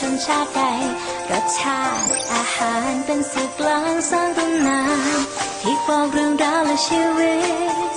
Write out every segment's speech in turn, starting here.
ชนชาติใดรสชาติอาหารเป็นสื่อกลางสร้างตำนานที่บอกเรื่องราวและชีวิต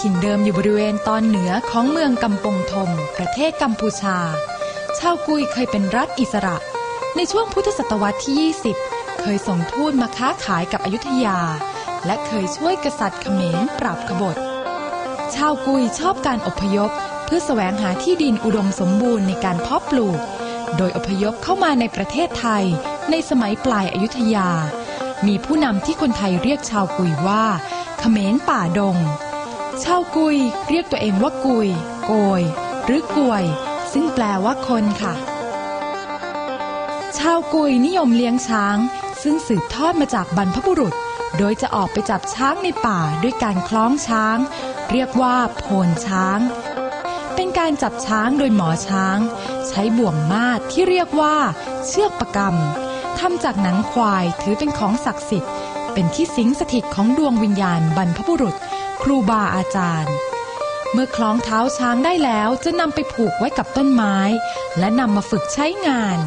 ถิ่นเดิมอยู่บริเวณตอนเหนือของเมืองกำปงทม ประเทศกัมพูชา ชาวกุยเคยเป็นรัฐอิสระ ในช่วงพุทธศตวรรษที่ 20 เคยส่งทูตมาค้าขายกับอยุธยา และเคยช่วยกษัตริย์เขมรปราบขบฏ ชาวกุยชอบการอพยพ เพื่อแสวงหาที่ดินอุดมสมบูรณ์ในการเพาะปลูก โดยอพยพเข้ามาในประเทศไทย ในสมัยปลายอายุทยา มีผู้นำที่คนไทยเรียกชาวกุยว่าเขมรป่าดง ชาวกุยเรียกตัวเองว่ากุย โกย หรือกวย ซึ่งแปลว่าคนค่ะ ชาวกุยนิยมเลี้ยงช้าง ซึ่งสืบทอดมาจากบรรพบุรุษ โดยจะออกไปจับช้างในป่าด้วยการคล้องช้าง เรียกว่าโพนช้าง เป็นการจับช้างโดยหมอช้าง ใช้บ่วงมาดที่เรียกว่า เชือกประกำทำจากหนังควายถือเป็นของศักดิ์สิทธิ์เป็นที่สิงสถิตของดวงวิญญาณบรรพบุรุษ รูบาอาจารย์ เมื่อคล้องเท้าช้างได้แล้วจะนำไปผูกไว้กับต้นไม้ และนำมาฝึกใช้งาน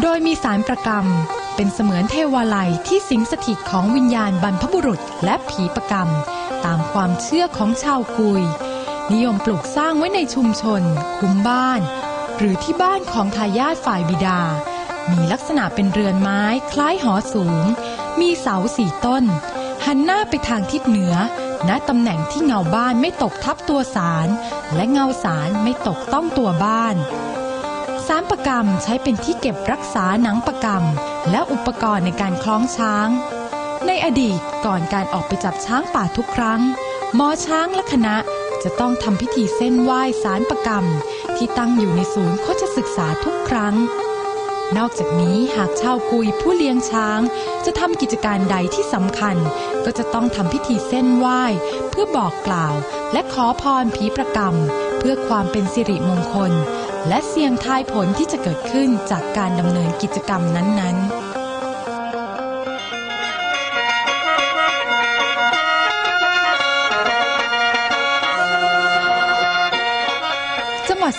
โดยมีสารประกรรมเป็นเสมือนเทวาลัยที่สิงสถิตของวิญญาณบรรพบุรุษและผีประกรรม ตามความเชื่อของชาวกุย นิยมปลูกสร้างไว้ในชุมชน คุ้มบ้าน หรือที่บ้านของทายาทฝ่ายบิดา มีลักษณะเป็นเรือนไม้คล้ายหอสูง มีเสาสี่ต้น หันหน้าไปทางทิศเหนือ ณตำแหน่งที่เงาบ้านไม่ตกทับตัวสาร และเงาสารไม่ตกต้องตัวบ้านสารประกรรมใช้เป็นที่เก็บรักษาหนังประกรรม และอุปกรณ์ในการคล้องช้าง ในอดีตก่อนการออกไปจับช้างป่าทุกครั้ง หมอช้างและคณะจะต้องทำพิธีเส้นไหว้สารประกรรม ที่ตั้งอยู่ในศูนย์โคชศึกษาทุกครั้ง นอกจากนี้หากชาวกุยผู้เลี้ยงช้าง จะทำกิจการใดที่สำคัญ ก็จะต้องทำพิธีเส้นไหว้ เพื่อบอกกล่าว และขอพรผีประกรรม เพื่อความเป็นสิริมงคล และเสี่ยงทายผลที่จะเกิดขึ้นจากการดำเนินกิจกรรมนั้นๆ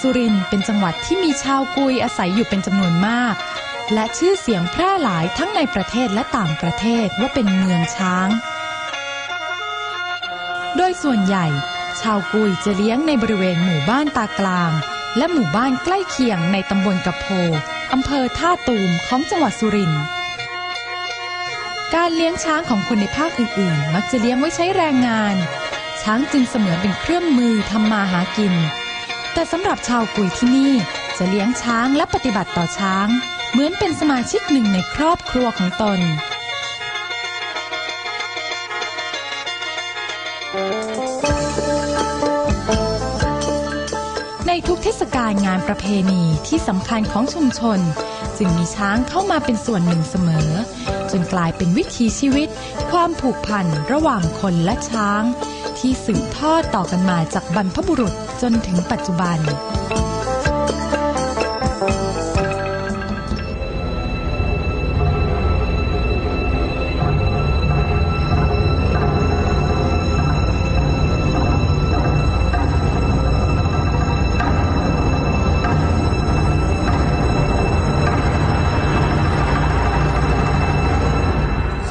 สุรินเป็นจังหวัดที่มีชาวกุยอาศัยอยู่เป็นจำนวนมาก และชื่อเสียงแพร่หลายทั้งในประเทศและต่างประเทศว่าเป็นเมืองช้าง โดยส่วนใหญ่ ชาวกุยจะเลี้ยงในบริเวณหมู่บ้านตากลาง และหมู่บ้านใกล้เคียงในตำบลกระโพอำเภอท่าตูมของจังหวัดสุรินทร์การเลี้ยงช้างของคนในภาคอื่นๆ มักจะเลี้ยงไว้ใช้แรงงาน ช้างจึงเสมือนเป็นเครื่องมือทำมาหากิน แต่สำหรับชาวกุยที่นี่จะเลี้ยงช้างและปฏิบัติต่อช้าง เหมือนเป็นสมาชิกหนึ่งในครอบครัวของตน ในทุกเทศกาลงานประเพณีที่สำคัญของชุมชน จึงมีช้างเข้ามาเป็นส่วนหนึ่งเสมอ จนกลายเป็นวิถีชีวิต ความผูกพันระหว่างคนและช้าง ที่สืบทอดต่อกันมาจากบรรพบุรุษจนถึงปัจจุบัน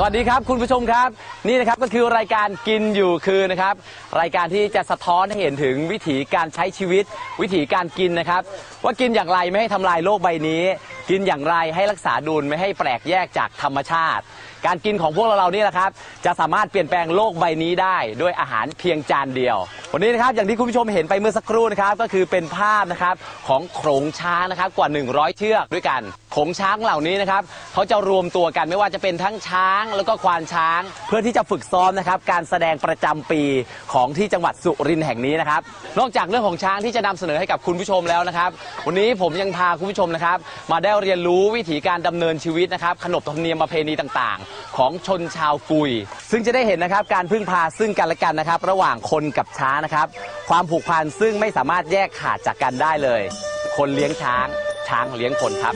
วัสวัสดีครับคุณผู้ชมครับ นี่นะครับก็คือรายการกินอยู่คือนะครับ รายการที่จะสะท้อนให้เห็นถึงวิถีการใช้ชีวิต วิถีการกินนะครับ ว่ากินอย่างไรไม่ให้ทำลายโลกใบนี้ กินอย่างไรให้รักษาดุลไม่ให้แปลกแยกจากธรรมชาติ การกินของพวกเราเรานี่แหละครับ จะสามารถเปลี่ยนแปลงโลกใบนี้ได้ด้วยอาหารเพียงจานเดียว วันนี้นะครับอย่างที่คุณผู้ชมเห็นไปเมื่อสักครู่นะครับก็คือเป็นภาพนะครับของโขลงช้างนะครับกว่า 100 เชือกด้วยกันโขลงช้างเหล่านี้นะครับเขาจะรวมตัวกันไม่ว่าจะเป็นทั้งช้างแล้วก็ควานช้าง เพื่อที่จะฝึกซ้อมนะครับการแสดงประจำปีของที่จังหวัดสุรินทร์แห่งนี้นะครับนอกจากเรื่องของช้างที่จะนำเสนอให้กับคุณผู้ชมแล้วนะครับวันนี้ผมยังพาคุณผู้ชมนะครับมาได้เรียนรู้วิถีการดำเนินชีวิตนะครับขนบธรรมเนียมประเพณีต่างของชนชาวกุย ซึ่งจะได้เห็นนะครับการพึ่งพาซึ่งกันและกันนะครับ ระหว่างคนกับช้างนะครับ ความผูกพันซึ่งไม่สามารถแยกขาดจากกันได้เลย คนเลี้ยงช้าง ช้างเลี้ยงคนครับ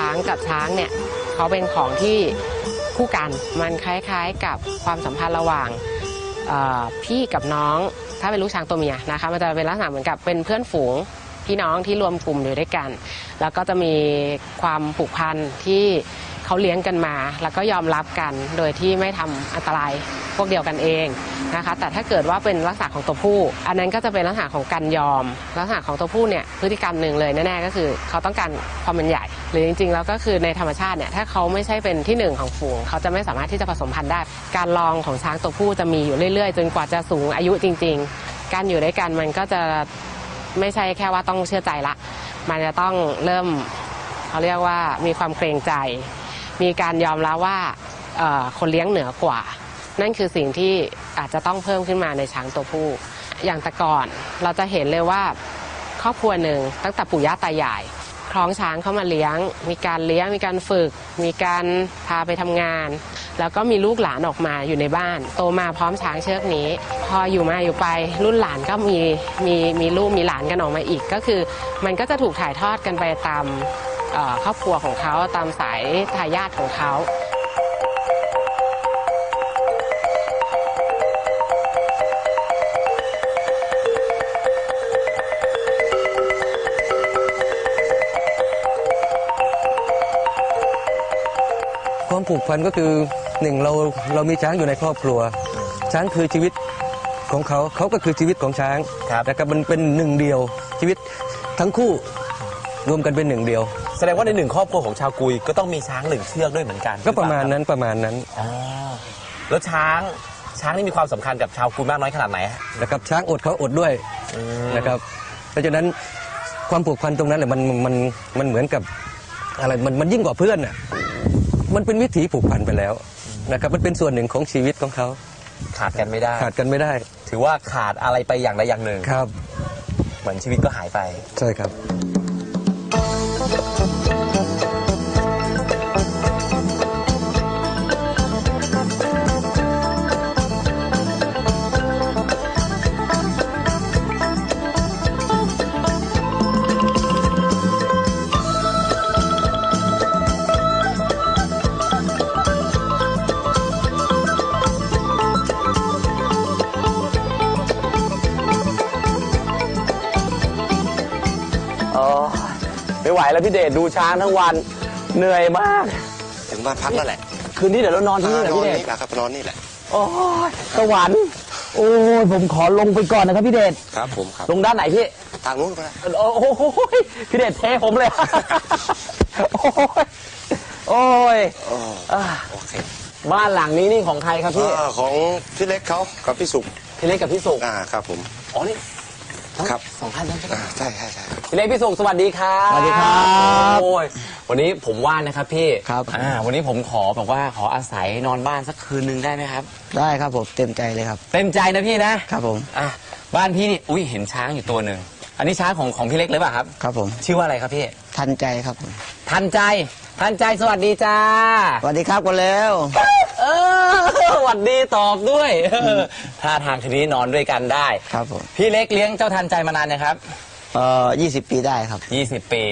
ช้างกับช้างเนี่ยเขาเป็นของที่คู่กันมันคล้ายๆกับความสัมพันธ์ระหว่างพี่กับน้อง ถ้าเป็นลูกช้างตัวเมียนะคะมันจะเป็นลักษณะเหมือนกับเป็นเพื่อนฝูงพี่น้องที่รวมกลุ่มอยู่ด้วยกัน แล้วก็จะมีความผูกพันที่ เขาเลี้ยงกันมา แล้วก็ยอมรับกันโดยที่ไม่ทำอันตรายพวกเดียวกันเองนะคะ แต่ถ้าเกิดว่าเป็นลักษณะของตัวผู้ อันนั้นก็จะเป็นลักษณะของการยอม ลักษณะของตัวผู้เนี่ยพฤติกรรมหนึ่งเลยแน่ๆก็คือ เขาต้องการความเป็นใหญ่ หรือจริงๆแล้วก็คือในธรรมชาติเนี่ยถ้าเขาไม่ใช่เป็นที่หนึ่งของฝูง เขาจะไม่สามารถที่จะผสมพันธุ์ได้ การลองของช้างตัวผู้จะมีอยู่เรื่อยๆ จนกว่าจะสูงอายุจริง ๆ การอยู่ด้วยกันมันก็จะไม่ใช่แค่ว่าต้องเชื่อใจละ มันจะต้องเริ่มเขาเรียกว่ามีความเกรงใจ มีการยอมรับว่าคนเลี้ยงเหนือกว่า นั่นคือสิ่งที่อาจจะต้องเพิ่มขึ้นมาในช้างตัวผู้ อย่างแต่ก่อนเราจะเห็นเลยว่าครอบครัวหนึ่งตั้งแต่ปู่ย่าตายายคล้องช้างเข้ามาเลี้ยง มีการเลี้ยง มีการฝึก มีการพาไปทำงาน แล้วก็มีลูกหลานออกมาอยู่ในบ้าน โตมาพร้อมช้างเชือกนี้ พออยู่มาอยู่ไป รุ่นหลานก็มีมีมีลูกมีหลานกันออกมาอีก ก็คือ มันก็จะถูกถ่ายทอดกันไปตาม ครอบครัวของเขาตามสายทายาทของเขาความผูกพันก็คือหนึ่งเราเรามีช้างอยู่ในครอบครัว ช้างคือชีวิตของเขาเขาก็คือชีวิตของช้างครับนะครับมันเป็นหนึ่งเดียวชีวิตทั้งคู่รวมกันเป็นหนึ่งเดียว แสดงว่าในหนึ่งครอบครัวของชาวกุยก็ต้องมีช้างหนึ่งเชือกด้วยเหมือนกันก็ประมาณนั้นประมาณนั้นอ๋อแล้วช้างช้างนี่มีความสำคัญกับชาวกุยมากน้อยขนาดไหนฮะนะครับช้างอดเขาอดด้วยนะครับเพราะฉะนั้นความผูกพันตรงนั้นแหละมันมันมันเหมือนกับอะไรมันมันยิ่งกว่าเพื่อนอะมันเป็นวิถีผูกพันไปแล้วนะครับมันเป็นส่วนหนึ่งของชีวิตของเขาขาดกันไม่ได้ ขาดกันไม่ได้ ถือว่าขาดอะไรไปอย่างใดอย่างหนึ่งครับ เหมือนชีวิตก็หายไป ใช่ครับ ไม่ไหวแล้วพี่เดชดูช้างทั้งวันเหนื่อยมาก ถึงบ้านพักแล้วแหละคืนนี้เดี๋ยวเรานอนที่นี่เหรออ่านอนพี่เดชนี่แหละครับนอนนี่แหละโอ้ยสวรรค์โอ้ยผมขอลงไปก่อนนะครับพี่เดชครับผมครับลงด้านไหนพี่ทางนู้นก็ได้โอ้โหพี่เดชเทผมเลยโอ้ยโอ้ยโอ้อ่าโอเคบ้านหลังนี้นี่ของใครครับพี่อ่าของพี่เล็กเขากับพี่สุกพี่เล็กกับพี่สุกอ่าครับผมอ๋อนี่ครับสองท่านนั้นใช่ไหมอ่าใช่ใช่ใช่ครับ พี่เล็กพี่สุกสวัสดีครับสวัสดีครับโอ้ยวันนี้ผมว่างนะครับพี่ครับอ่าวันนี้ผมขอแบบว่าขออาศัยนอนบ้านสักคืนนึงได้ไหมครับ ได้ครับผมเต็มใจเลยครับ เต็มใจนะพี่นะครับผมอะบ้านพี่นี่อุ้ยเห็นช้างอยู่ตัวหนึ่งอันนี้ช้างของของพี่เล็กเลยป่ะครับครับผมชื่อว่าอะไรครับพี่ทันใจครับผมทันใจทันใจสวัสดีจ้าสวัสดีครับกันแล้วเอ้อหวัดดีตอบด้วยเออท่าทางคืนนี้นอนด้วยกันได้ครับผมพี่เล็กเลี้ยงเจ้าทันใจมานานยังครับ เอ่อยี่สิบปีได้ครับ 20 ปี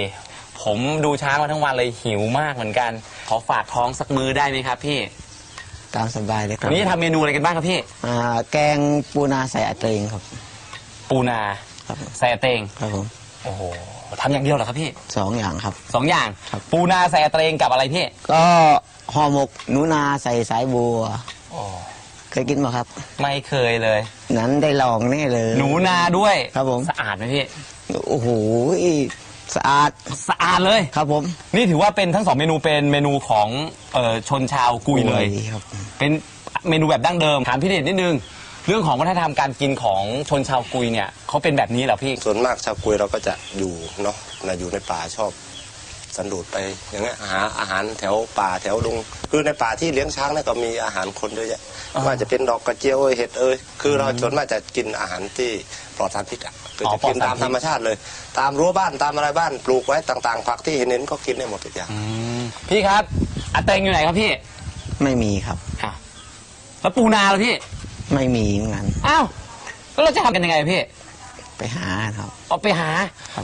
ผมดูช้างมาทั้งวันเลยหิวมากเหมือนกัน ขอฝากท้องสักมือได้ไหมครับพี่ตามสบายเลยครัวับนนี้จะทำเมนูอะไรกันบ้างครับพี่ อ่าแกงปูนาใส่อัตเตงครับ ปูนาครับผมใส่เตงครับผมโอ้โหทำอย่างเดียวเหรอครับพี่สองอย่างครับ สองอย่าง ครับ ปูนาใส่เตงกับอะไรพี่ก็ห่อหมกหนูนาใส่สายบัวโอ้เคยกินไหมครับ ไม่เคยเลย นั้นได้ลองแน่เลย หนูนาด้วยครับผม สะอาดไหมพี่ โอ้โหสะอาดสะอาดเลย ครับผม นี่ถือว่าเป็นทั้งสองเมนูเป็นเมนูของเออชนชาวกุยเลยครับ เป็นเมนูแบบดั้งเดิมถามพี่เดชนิดนึง เรื่องของวัฒนธรรมการกินของชนชาวกุยเนี่ยเขาเป็นแบบนี้เหรอพี่ ส่วนมากชาวกุยเราก็จะอยู่เนาะนะอยู่ในป่าชอบ สันโดษไปอย่างเงี้ยหาอาหารแถวป่าแถวดงคือในป่าที่เลี้ยงช้างเนี่ยก็มีอาหารคนเยอะแยะอ่าว่าจะเป็นดอกกระเจียวเอ้ยเห็ดเอ้ยคือเราส่วนมากจะกินอาหารที่ปลอดสารพิษอะ คืออ๋อจะกินปลอดสารตามพิษธรรมชาติเลย ตามรั้วบ้านตามอะไรบ้านปลูกไว้ต่างๆผักที่เห็นเห็นๆก็กินได้หมดทุกอย่าง พี่ครับอาเตงอยู่ไหนครับพี่ไม่มีครับอะแล้วปูนาล่ะพี่ไม่มีเหมือนกันอ้าวแล้วเราจะทำกันยังไงพี่ไปหาครับ เอาไปหา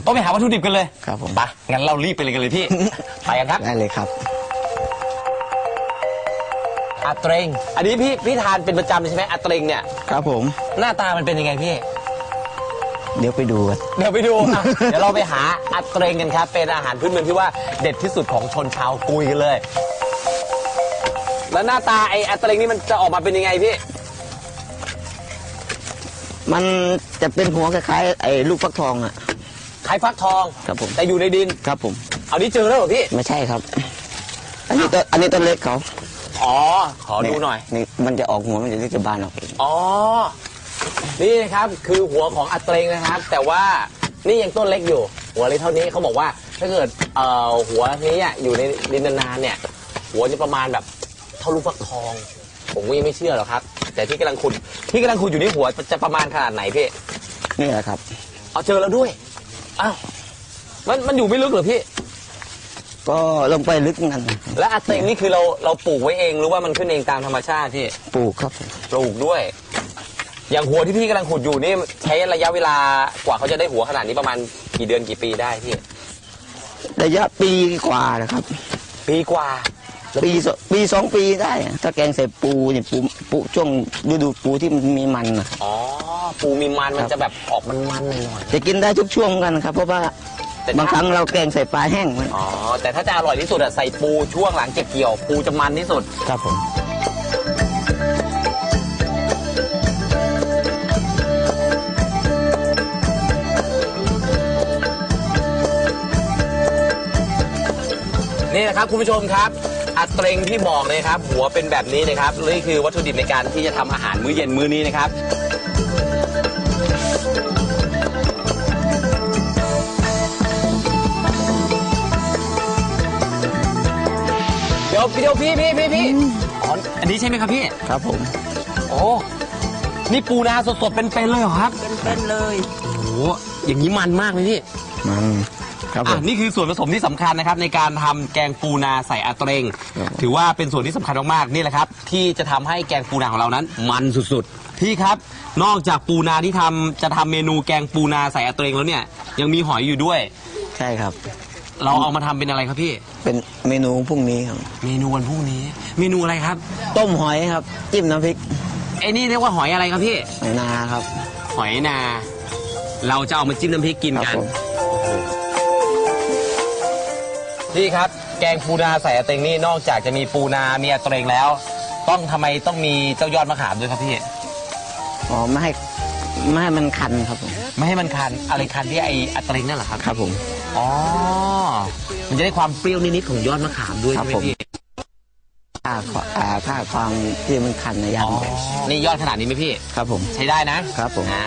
ต้องไปหาวัตถุดิบกันเลยครับผม ไปงั้นเรารีบไปเลยกันเลยพี่ ไปกันครับ ได้เลยครับ อาเตงอันนี้พี่พี่ทานเป็นประจำเลยใช่ไหมอาเตงเนี่ย ครับผม หน้าตามันเป็นยังไงพี่ เดี๋ยวไปดูกัน เดี๋ยวไปดูอะ เดี๋ยวเราไปหาอัตเตรงกันครับ เป็นอาหารพื้นเมืองที่ว่าเด็ดที่สุดของชนชาวกุยกันเลย แล้วหน้าตาไออัตเตรงนี่มันจะออกมาเป็นยังไงพี่ มันจะเป็นหัวคล้ายๆไอ้ลูกฟักทองอะ คล้ายฟักทอง ครับผม แต่อยู่ในดิน ครับผม เอานี้เจอแล้วเหรอพี่ ไม่ใช่ครับ อันนี้ต้นอันนี้ต้นเล็กเขาอ๋อ ขอดูหน่อย นี่มันจะออกหัวมันจะที่จะบานออกเอง อ๋อ นี่นะครับคือหัวของอัตเตรงนะครับ แต่ว่านี่ยังต้นเล็กอยู่ หัวเล็กเท่านี้เขาบอกว่าถ้าเกิดเอ่อหัวนี้อะอยู่ในดินนานๆเนี่ย หัวจะประมาณแบบเท่าลูกฟักทอง ผมก็ยังไม่เชื่อหรอกครับ แต่ที่กำลังขุดที่กำลังขุดอยู่นี่หัวจะประมาณขนาดไหนพี่นี่แหละครับ เอาเจอแล้วด้วยอ้าวมันมันอยู่ไม่ลึกเหรอพี่ ก็ลงไปลึกนั่นและอัตเตงนี่คือเราเราปลูกไว้เองหรือว่ามันขึ้นเองตามธรรมชาติพี่ปลูกครับผมปลูกด้วย อย่างหัวที่พี่กำลังขุดอยู่นี่ใช้ระยะเวลากว่าเขาจะได้หัวขนาดนี้ประมาณกี่เดือนกี่ปีได้พี่ ระยะปีกว่านะครับ ปีกว่าปีสปีสองปีได้อะถ้าแกงใส่ปูเนี่ยปูปูช่วงฤดูปูที่มันมีมันนะอ๋อปูมีมันมันครับจะแบบออกมันๆหน่อยจะกินได้ทุกช่วงกันครับ เพราะว่าๆแต่บางครั้งเราแกงใส่ปลาแห้งมันอ๋อแต่ถ้าจะอร่อยที่สุดอะใส่ปูช่วงหลังเก็บเกี่ยว ปูจะมันที่สุดครับผม นี่นะครับคุณผู้ชมครับ อัตเรงที่บอกเลยครับ หัวเป็นแบบนี้นะครับนี่คือวัตถุดิบในการที่จะทำอาหารมื้อเย็นมื้อนี้นะครับ เดี๋ยวเดี๋ยวพี่พี่พี่พี่อ๋ออันนี้ใช่ไหมครับพี่ ครับผม โอ้ นี่ปูนาสดๆเป็นๆเลยเหรอครับ เป็นเลย โอ้โหอย่างนี้มันมากเลยพี่ มัน ครับผอะมนี่คือส่วนผสมที่สำคัญนะครับในการทำแกงปูนาใส่อาเตรงครับถือว่าเป็นส่วนที่สำคัญมากๆนี่แหละครับ ที่จะทำให้แกงปูนาของเรานั้น มันสุดๆพี่ครับ นอกจากปูนาที่ทำจะทำเมนูแกงปูนาใส่อาเตรงแล้วเนี่ยยังมีหอยอยู่ด้วย ใช่ครับ เราเอามาทำเป็นอะไรครับพี่ เป็นเมนูพรุ่งนี้ครับ เมนูวันพรุ่งนี้ เมนูอะไรครับต้มหอยครับ จิ้มน้ำพริกไอ้นี่เรียกว่าหอยอะไรครับพี่ หอยนาครับ หอยนา เราจะเอามาจิ้มน้ำพริกกินครับกันผม พี่ครับ แกงปูนาใส่อาเตงนี่นอกจากจะมีปูนา มีอาเตงแล้ว ต้องทำไมต้องมีเจ้ายอดมะขามด้วยครับพี่ อ๋อไม่ให้ไม่ให้มันคันครับผมไม่ให้มันคันอะไรคันที่ไออาเตงนั่นเหรอครับ ครับผม อ๋อ มันจะได้ความเปรี้ยวนิดๆของยอดมะขามด้วยครัใช่บไหมผม พี่ ค่าอ่าค่าความที่มันคันนะยากอ๋อหน่อยนี่ยอดขนาดนี้ไหมพี่ ครับผม ใช้ได้นะครับผม อ่า